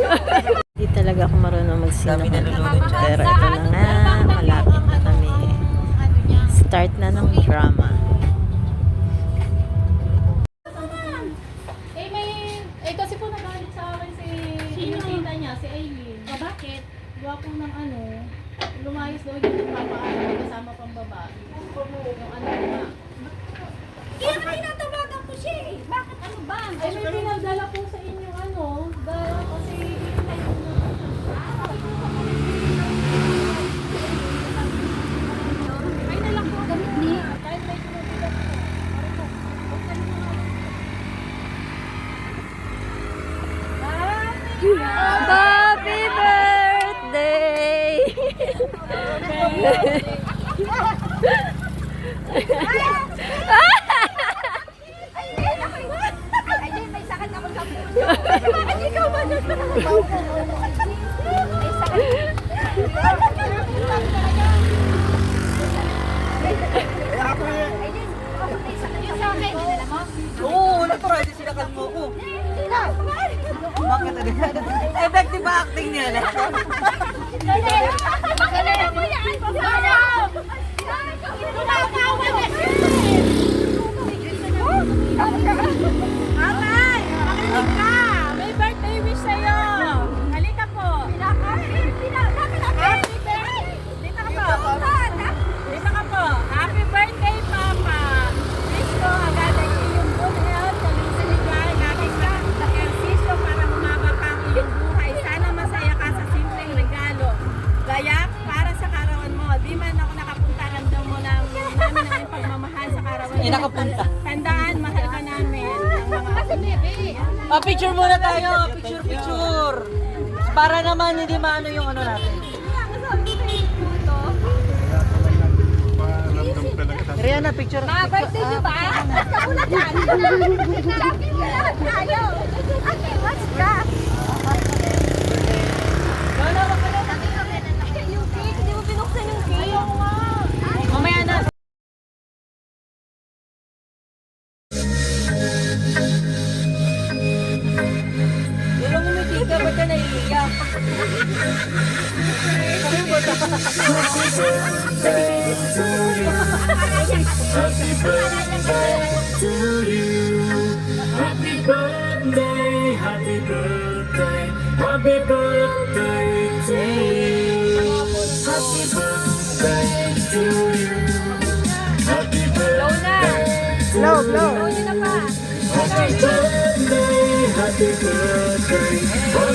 Hindi talaga ako marunong magsinungaling. Dami nanonood dyan. Pero ito na nga, malapit na kami. Start na ng drama. Eh, may... Eh, kasi po nagalit sa akin si... Yung tita niya, si Aileen. O, bakit? Gawa po ng ano, lumayas daw yung papaano, kasama pang babae. Yung ano na. Kaya nga tinatawagan ko siya eh. Bakit ano ba? Ay, may pinagdala po sa inyo ano, dahil kasi... Ay, nalang po gamit niya. Kahit may pinagdala po. Happy birthday! Ay, may sakit ako sa puso. Ay, ikaw ba na? May sakit. Yung sa akin, dinala mo? Oo, natural. Di sinakal mo ko. Bakit? Effective ba acting niya? Pakilala mo yan. Pakilala. Tinatawa na siya. Atay! Makinig ka! May birthday wish sa'yo! Halika po! Happy birthday! Dito ka po! Dito po! Happy birthday, Papa! Wish ko agad ay iyong good health, kalisaligay, lagi ka sa ersisyo para humaba pa ang buhay. Sana masaya ka sa simpleng regalo. Gaya para sa karawan mo. Di man ako nakapunta, ramdam mo lang namin ang pagmamahal sa karawan. Eh, nakapunta. Ah, picture muna tayo. Picture, picture. Para naman hindi maano yung ano natin. Rihanna, picture. Ah, birthday niyo ba? Basta ko na dyan. Sabi niyo lahat tayo. Okay, what's that? Happy birthday to Blow, blow. you. Happy birthday, happy birthday